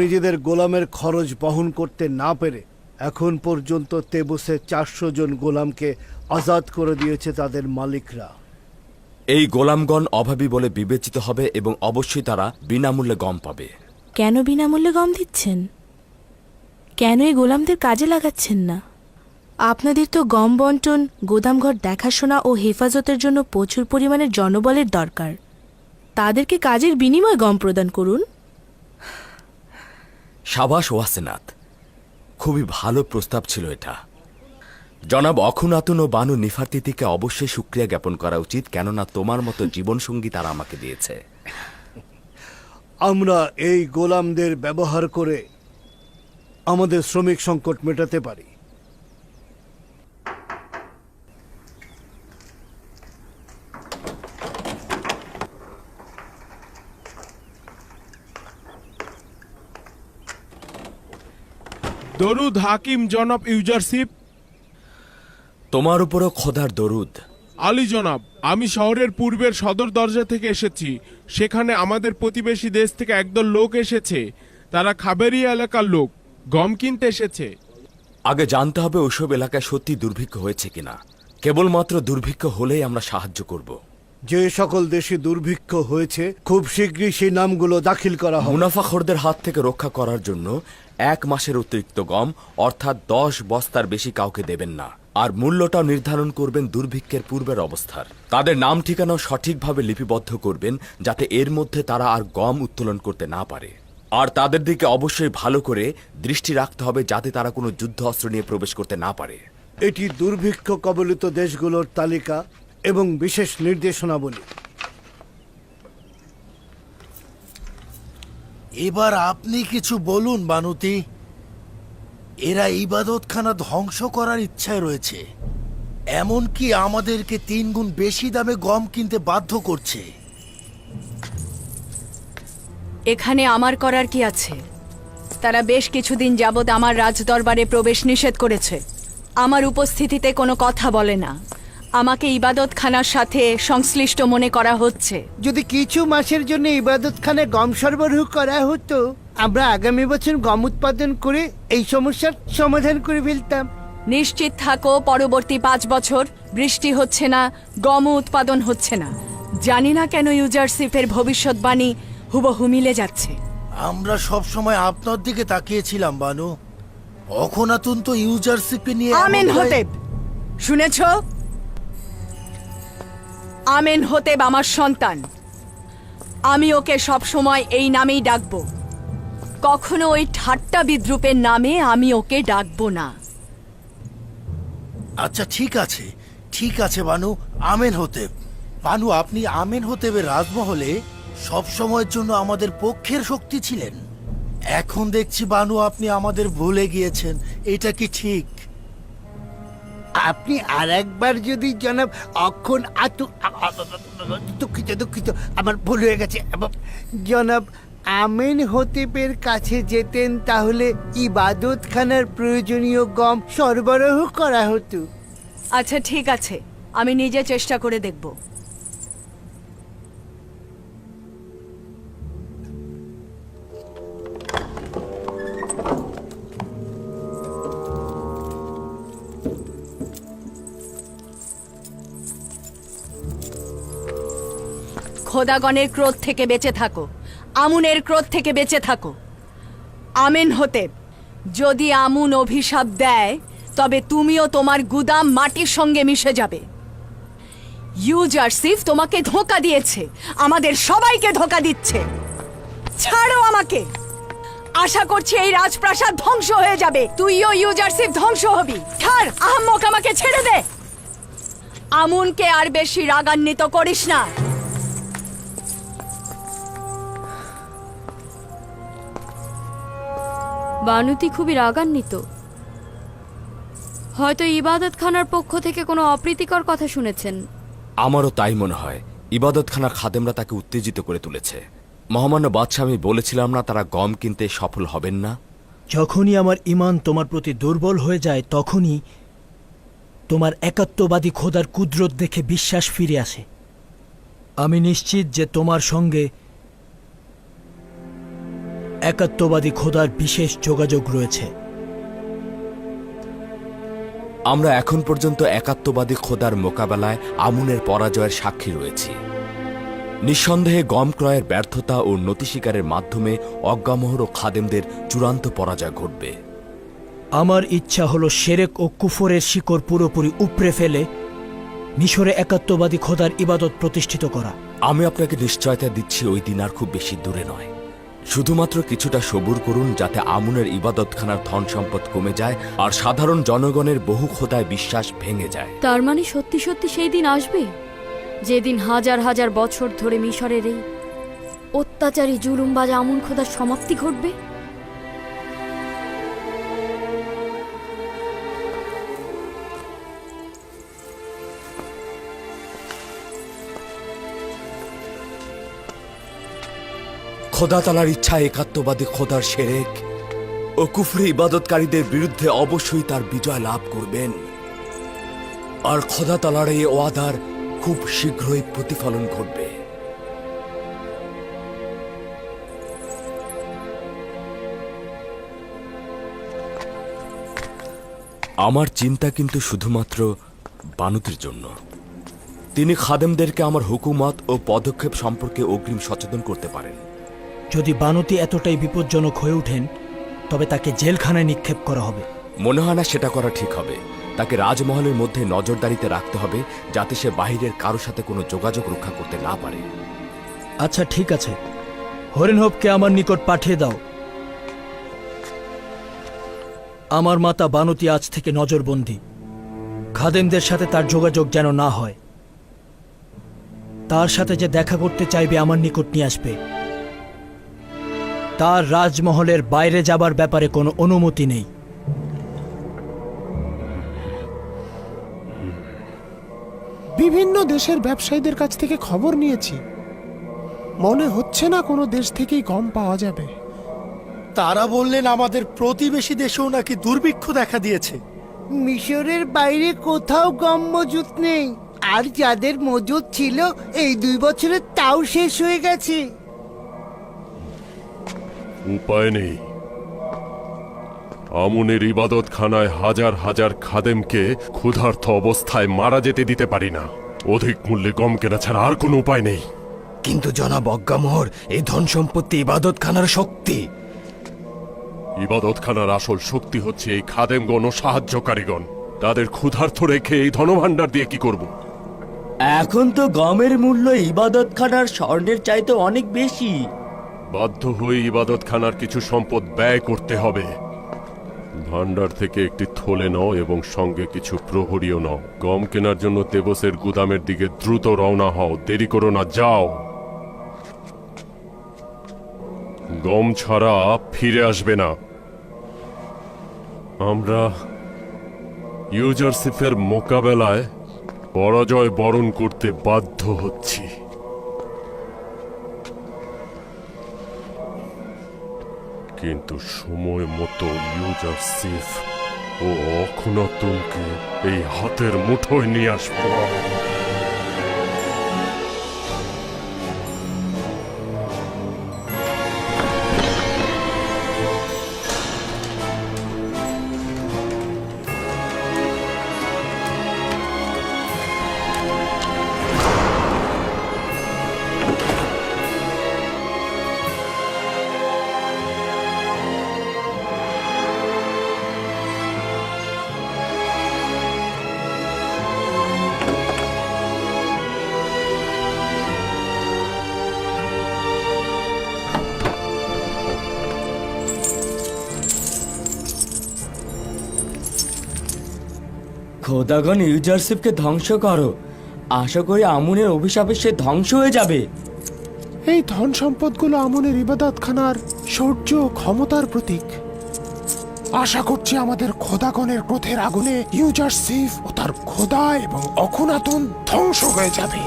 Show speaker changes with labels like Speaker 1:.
Speaker 1: নিজেদের গোলামের খরচ বহন করতে না পেরে এখন পর্যন্ত তেবুসে চারশো জন গোলামকে আজাদ করে দিয়েছে তাদের মালিকরা।
Speaker 2: এই গোলামগণ অভাবী বলে বিবেচিত হবে এবং অবশ্যই তারা বিনামূল্যে গম পাবে।
Speaker 3: কেন বিনামূল্যে গম দিচ্ছেন? কেন এই গোলামদের কাজে লাগাচ্ছেন না? আপনাদের তো গম বন্টন গোদামঘর দেখাশোনা ও হেফাজতের জন্য প্রচুর পরিমাণে জনবলের দরকার। তাদেরকে কাজের বিনিময়ে গম প্রদান করুন।
Speaker 2: সাবাস ওয়াসেনাথ খুবই ভালো প্রস্তাব ছিল এটা। জনাব অখুনাতুন ও বানু নিফার্তিতিকে অবশ্যই সুক্রিয়া জ্ঞাপন করা উচিত, কেননা তোমার মতো জীবনসঙ্গী তারা আমাকে দিয়েছে।
Speaker 1: আমরা এই গোলামদের ব্যবহার করে আমাদের শ্রমিক সংকট মেটাতে পারি।
Speaker 4: দরুদ হাকিম জনাব ইউজারশিপ।
Speaker 2: তোমার উপরও খোদার দরুদ।
Speaker 4: আলী জনাব আমি শহরের পূর্বের সদর দরজা থেকে এসেছি। সেখানে আমাদের প্রতিবেশী দেশ থেকে একদল লোক এসেছে। তারা খাবেরিয়া এলাকার লোক গম কিনতে এসেছে।
Speaker 2: আগে জানতে হবে ওইসব এলাকায় সত্যি দুর্ভিক্ষ হয়েছে কিনা। কেবলমাত্র দুর্ভিক্ষ হলেই আমরা সাহায্য করব।
Speaker 1: যে সকল দেশে দুর্ভিক্ষ হয়েছে খুব শীঘ্রই সেই নামগুলো দাখিল করা হবে।
Speaker 2: মুনাফাখরদের হাত থেকে রক্ষা করার জন্য এক মাসের অতিরিক্ত গম, অর্থাৎ দশ বস্তার বেশি কাউকে দেবেন না। আর মূল্যটাও নির্ধারণ করবেন দুর্ভিক্ষের পূর্বের অবস্থার। তাদের নাম ঠিকানাও সঠিকভাবে লিপিবদ্ধ করবেন, যাতে এর মধ্যে তারা আর গম উত্তোলন করতে না পারে। আর তাদের দিকে অবশ্যই ভালো করে দৃষ্টি রাখতে হবে, যাতে তারা কোনো যুদ্ধ অস্ত্র নিয়ে প্রবেশ করতে না পারে।
Speaker 1: এটি দুর্ভিক্ষ কবলিত দেশগুলোর তালিকা এবং বিশেষ নির্দেশনাবলী।
Speaker 5: এবার আপনি কিছু বলুন, বানুতি। এরা ইবাদতখানা ধ্বংস করার ইচ্ছায় রয়েছে। এমনকি আমাদেরকে তিন গুণ বেশি দামে গম কিনতে বাধ্য করছে।
Speaker 6: এখানে আমার করার কি আছে? তারা বেশ কিছুদিন যাবৎ আমার রাজদরবারে প্রবেশ নিষেধ করেছে। আমার উপস্থিতিতে কোনো কথা বলে না। আমাকে ইবাদতখানার সাথে সংশ্লিষ্ট মনে করা হচ্ছে।
Speaker 7: যদি কিছু মাসের জন্য ইবাদতখানে গম সরবরাহ করা হতো আমরা আগামী বছর গম উৎপাদন করে এই সমস্যার সমাধান করে ফেলতাম।
Speaker 6: নিশ্চিত থাকো পরবর্তী পাঁচ বছর বৃষ্টি হচ্ছে না গম উৎপাদন হচ্ছে না। জানি না কেন ইউজারশিপের ভবিষ্যৎবাণী হুবহু মিলে যাচ্ছে।
Speaker 5: আমরা সব সময় আপনার দিকে তাকিয়েছিলাম বানু। অখনাতুন তো ইউজারশিপে নিয়ে
Speaker 6: আমেন হতেব। শুনেছ? আমেন হতেব আমার সন্তান। আমি ওকে সব সময় এই নামেই ডাকবো। কখনো ওই ঠাট্টা বিদ্রুপের নামে আমি ওকে ডাকবো না।
Speaker 5: আচ্ছা ঠিক আছে। ঠিক আছে, বানু। আমেন হতেব বানু, আপনি আমেন হতেবের রাজমহলে সব সময়ের জন্য আমাদের পক্ষের শক্তি ছিলেন। এখন দেখছি, বানু, আপনি আমাদের ভুলে গিয়েছেন। এটা কি ঠিক?
Speaker 7: আপনি আর একবার যদি জনাব অক্ষণ আতু দুঃখিত দুঃখিত, আমার ভুল হয়ে গেছে। জনাব আমেন হতেপের কাছে যেতেন তাহলে ইবাদতখানার প্রয়োজনীয় গম সরবরাহ করা হতো।
Speaker 6: আচ্ছা ঠিক আছে। আমি নিজে চেষ্টা করে দেখব। খোদাগণের ক্রোধ থেকে বেঁচে থাকো। আমুনের ক্রোধ থেকে বেঁচে থাকো। আমেন হতে, যদি আমুন অভিশাপ দেয়, তবে তুমিও তোমার গুদাম মাটির সঙ্গে মিশে যাবে। ইউজারসিফ তোমাকে ধোকা দিয়েছে, আমাদের সবাইকে ধোকা দিচ্ছে। ছাড়ো আমাকে। আশা করছি এই রাজপ্রাসাদ ধ্বংস হয়ে যাবে। তুইও ইউজারসিফ ধ্বংস হবি। ছাড়, আহম্মক আমাকে ছেড়ে দে। আমুনকে আর বেশি রাগান্বিত করিস না।
Speaker 8: বানুতি খুবই রাগান্বিত। হয়তো ইবাদতখানার পক্ষ থেকে কোনো অপ্রীতিকর কথা শুনেছেন।
Speaker 2: আমারও তাই মনে হয়। ইবাদতখানার খাদেমরা তাকে উত্তেজিত করে তুলেছে। মহামান্য বাদশাহ আমি বলেছিলাম না তারা গম কিনতে সফল হবেন না?
Speaker 9: যখনই আমার ইমান তোমার প্রতি দুর্বল হয়ে যায় তখনই তোমার একাত্মবাদী খোদার কুদরত দেখে বিশ্বাস ফিরে আসে। আমি নিশ্চিত যে তোমার সঙ্গে একাত্মবাদী খোদার বিশেষ যোগাযোগ রয়েছে।
Speaker 2: আমরা এখন পর্যন্ত একাত্মবাদী খোদার মোকাবেলায় আমুনের পরাজয়ের সাক্ষী রয়েছি। নিঃসন্দেহে গম ক্রয়ের ব্যর্থতা ও নতি শিকারের মাধ্যমে অজ্ঞামোহর ও খাদেমদের চূড়ান্ত পরাজয় ঘটবে।
Speaker 9: আমার ইচ্ছা হলো সেরেক ও কুফরের শিকড় পুরোপুরি উপড়ে ফেলে মিশরে একাত্মবাদী খোদার ইবাদত প্রতিষ্ঠিত করা।
Speaker 2: আমি আপনাকে নিশ্চয়তা দিচ্ছি ওই দিন আর খুব বেশি দূরে নয়। শুধুমাত্র কিছুটা সবুর করুন যাতে আমুনের ইবাদতখানার ধন সম্পদ কমে যায় আর সাধারণ জনগণের বহু খোদায় বিশ্বাস ভেঙে যায়।
Speaker 8: তার মানে সত্যি সত্যি সেই দিন আসবে? যেদিন হাজার হাজার বছর ধরে মিশরের এই অত্যাচারী জুলুমবাজ আমুন খোদার সমাপ্তি ঘটবে?
Speaker 2: খোদা তালার ইচ্ছা একাত্মবাদী খোদার সেরেক ও কুফরি ইবাদতকারীদের বিরুদ্ধে অবশ্যই তার বিজয় লাভ করবেন। আর খোদা তালার এই ওয়াদার খুব শীঘ্রই প্রতিফলন ঘটবে। আমার চিন্তা কিন্তু শুধুমাত্র বানুতির জন্য। তিনি খাদেমদেরকে আমার হুকুমত ও পদক্ষেপ সম্পর্কে অগ্রিম সচেতন করতে পারেন।
Speaker 9: যদি বানতি এতটাই বিপজ্জনক হয়ে ওঠেন তবে তাকে জেলখানায় নিক্ষেপ করা হবে।
Speaker 2: মনে হয় না সেটা করা ঠিক হবে। তাকে রাজমহলের মধ্যে নজরদারিতে রাখতে হবে যাতে সে বাহিরের কারোর সাথে কোনো যোগাযোগ রক্ষা করতে না পারে।
Speaker 9: আচ্ছা ঠিক আছে। হরিণহবকে আমার নিকট পাঠিয়ে দাও। আমার মাতা বানতি আজ থেকে নজরবন্দি। খাদেমদের সাথে তার যোগাযোগ যেন না হয়। তার সাথে যে দেখা করতে চাইবে আমার নিকট নিয়ে আসবে। তার রাজমহলের বাইরে যাবার ব্যাপারে কোনো অনুমতি নেই।
Speaker 10: বিভিন্ন দেশের ব্যবসায়ীদের কাছ থেকে খবর নিয়েছি। মনে হচ্ছে না কোনো দেশ থেকেই গম পাওয়া যাবে।
Speaker 5: তারা বললেন আমাদের প্রতিবেশী দেশেও নাকি দুর্ভিক্ষ দেখা দিয়েছে।
Speaker 7: মিশরের বাইরে কোথাও গম মজুত নেই। আর যাদের মজুত ছিল এই দুই বছরে তাও শেষ হয়ে গেছে।
Speaker 11: উপায় নেই। আমুনের ইবাদতখানায় হাজার হাজার খাদেমকে ক্ষুধার্থ অবস্থায় মারা যেতে দিতে পারি না। অধিক মূল্যে গম কেনা ছাড়া আর কোনো উপায় নেই।
Speaker 12: কিন্তু জনাব অজ্ঞামোহর এই ধন সম্পত্তি ইবাদতখানার শক্তি।
Speaker 11: ইবাদতখানার আসল শক্তি হচ্ছে এই খাদেমগণ ও সাহায্যকারীগণ। তাদের ক্ষুধার্থ রেখে এই ধনভাণ্ডার দিয়ে কি করব?
Speaker 12: এখন তো গমের মূল্য ইবাদতখানার স্বর্ণের চাইতে অনেক বেশি।
Speaker 11: বাধ্য হয়ে ইবাদতখানার কিছু সম্পদ ব্যয় করতে হবে। ভান্ডার থেকে একটি থলে নাও এবং সঙ্গে কিছু প্রহরীও নাও। গম কেনার জন্য তেবসের গুদামের দিকে দ্রুত রওনা হও। দেরি করো না, যাও। গম ছাড়া ফিরে আসবে না। আমরা ইউজারসিফের মোকাবেলায় পরাজয় বরণ করতে বাধ্য হচ্ছি। কিন্তু সময় মতো ইউজার সেফ ও অখনাতুনকে এই হাতের মুঠোয় নিয়ে আসব।
Speaker 12: খোদাগণ ইউজারশিপকে ধ্বংস করো। আশা করি আমুনের অভিশাপে সে ধ্বংস হয়ে যাবে।
Speaker 10: এই ধন সম্পদগুলো আমনের ইবাদতখানার শৌর্য ক্ষমতার প্রতীক। আশা করছি আমাদের খোদাগণের ক্রোধের আগুনে ইউজার সিফ ও তার খোদা এবং অখুনাতন ধ্বংস হয়ে যাবে।